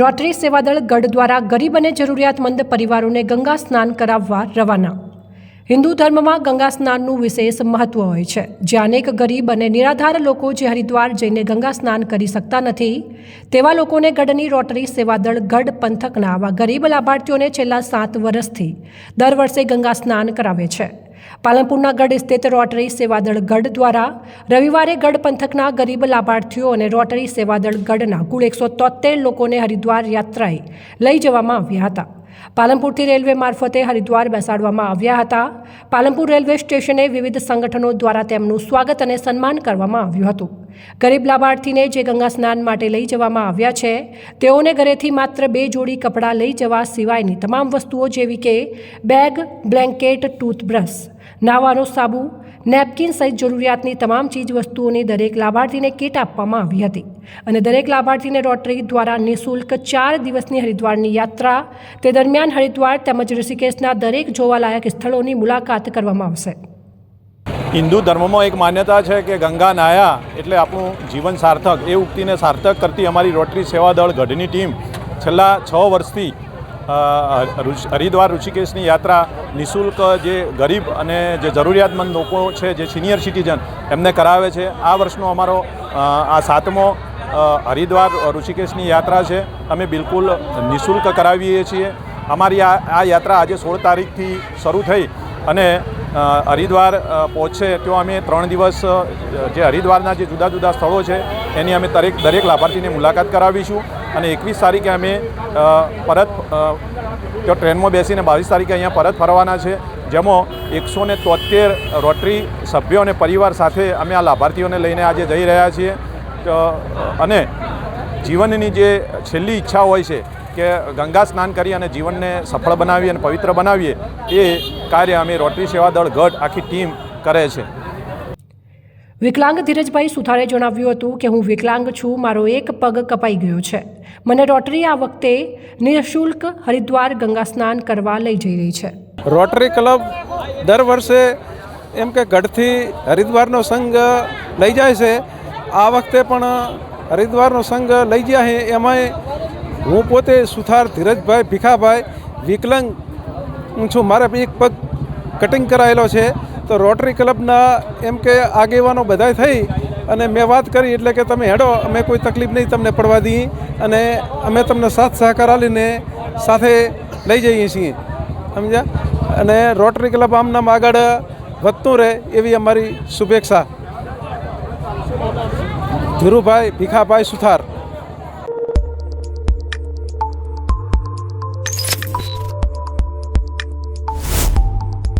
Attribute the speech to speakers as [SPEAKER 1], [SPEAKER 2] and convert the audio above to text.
[SPEAKER 1] Rotary સેવાદળ ગઢ દ્વારા ગરીબ અને જરૂરિયાતમંદ પરિવારોને ગંગા સ્નાન કરાવવા રવાના. હિન્દુ ધર્મમાં ગંગા સ્નાનનું વિશેષ મહત્વ હોય છે. જે અનેક ગરીબ અને નિરાધાર લોકો જે હરિદ્વાર જઈને ગંગા સ્નાન કરી શકતા નથી, તેવા લોકોને ગઢની રોટરી સેવાદળ ગઢ પંથકના આવા ગરીબ લાભાર્થીઓને છેલ્લા સાત વર્ષથી દર વર્ષે ગંગા સ્નાન કરાવે છે. પાલનપુરના ગઢ સ્થિત રોટરી સેવાદળ ગઢ દ્વારા રવિવારે ગઢ પંથકના ગરીબ લાભાર્થીઓ અને રોટરી સેવાદળ ગઢના કુલ એકસો તોતેર લોકોને હરિદ્વાર યાત્રાએ લઈ જવામાં આવ્યા હતા. પાલનપુરથી રેલવે મારફતે હરિદ્વાર બેસાડવામાં આવ્યા હતા. પાલનપુર રેલવે સ્ટેશને વિવિધ સંગઠનો દ્વારા તેમનું સ્વાગત અને સન્માન કરવામાં આવ્યું હતું. ગરીબ લાભાર્થીને જે ગંગા સ્નાન માટે લઈ જવામાં આવ્યા છે, તેઓને ઘરેથી માત્ર બે જોડી કપડાં લઈ જવા સિવાયની તમામ વસ્તુઓ જેવી કે બેગ, બ્લેન્કેટ, ટૂથબ્રશ, નાવાનો સાબુ, નેપકિન સહિત જરૂરિયાતની તમામ ચીજ વસ્તુઓની દરેક લાભાર્થીને કીટ આપવામાં આવી હતી. અને દરેક લાભાર્થીને રોટરી દ્વારા નિઃશુલ્ક ચાર દિવસની હરિદ્વારની યાત્રા. તે દરમિયાન હરિદ્વાર તેમજ ઋષિકેશના દરેક જોવાલાયક સ્થળોની મુલાકાત કરવામાં આવશે.
[SPEAKER 2] હિન્દુ ધર્મમાં એક માન્યતા છે કે ગંગા નાયા એટલે આપણું જીવન સાર્થક. એ ઉક્તિને સાર્થક કરતી અમારી રોટરી સેવા દળ ગઢની ટીમ છેલ્લા છ વર્ષથી હરિદ્વાર ઋષિકેશની યાત્રા નિઃશુલ્ક જે ગરીબ અને જે જરૂરિયાતમંદ લોકો છે, જે સિનિયર સિટીઝન, એમને કરાવે છે. આ વર્ષનો અમારો આ સાતમો હરિદ્વાર ઋષિકેશની યાત્રા છે. અમે બિલકુલ નિઃશુલ્ક કરાવીએ છીએ. અમારી આ આ યાત્રા આજે સોળ તારીખથી શરૂ થઈ અને હરિદ્વાર પહોંચશે તો અમે ત્રણ દિવસ જે હરિદ્વારના જે જુદા જુદા સ્થળો છે, એની અમે દરેક દરેક લાભાર્થીની મુલાકાત કરાવીશું. અને એકવીસ તારીખે અમે પરત ત્યાં ટ્રેનમાં બેસીને બાવીસ તારીખે અહીંયા પરત ફરવાના છે. જેમાં એકસો ને તોતેર રોટરી સભ્યો અને પરિવાર સાથે અમે આ લાભાર્થીઓને લઈને આજે જઈ રહ્યા છીએ. અને જીવનની જે છેલ્લી ઈચ્છા હોય છે કે ગંગા સ્નાન કરી અને જીવનને સફળ બનાવીએ અને પવિત્ર બનાવીએ એ કાર્ય અમે રોટરી સેવા દળ ગઢ આખી ટીમ કરે છે.
[SPEAKER 1] વિકલાંગ ધીરજભાઈ સુથારે જણાવ્યું હતું કે હું વિકલાંગ છું મારો એક પગ કપાઈ ગયો છે. મને રોટરી આ વખતે નિઃશુલ્ક હરિદ્વાર ગંગા સ્નાન કરવા લઈ જઈ રહી છે.
[SPEAKER 3] રોટરી ક્લબ દર વર્ષે એમ કે ગઢથી હરિદ્વારનો સંઘ લઈ જાય છે. આ વખતે પણ હરિદ્વારનો સંઘ લઈ ગયા છે એમાંય હું પોતે સુથાર ધીરજભાઈ ભીખાભાઈ વિકલંગ છું. મારે એક પગ કટિંગ કરાયેલો છે. તો રોટરી ક્લબના એમ કે આગેવાનો બધાય થઈ અને મેં વાત કરી એટલે કે તમે હેડો, અમે કોઈ તકલીફ નહીં તમને પડવા દઈએ અને અમે તમને સાથ સહકાર આલીને સાથે લઈ જઈએ છીએ. સમજ્યા? અને રોટરી ક્લબ આમ નામ આગળ વધતું રહે એવી અમારી શુભેચ્છા. ધીરુભાઈ ભીખાભાઈ સુથાર.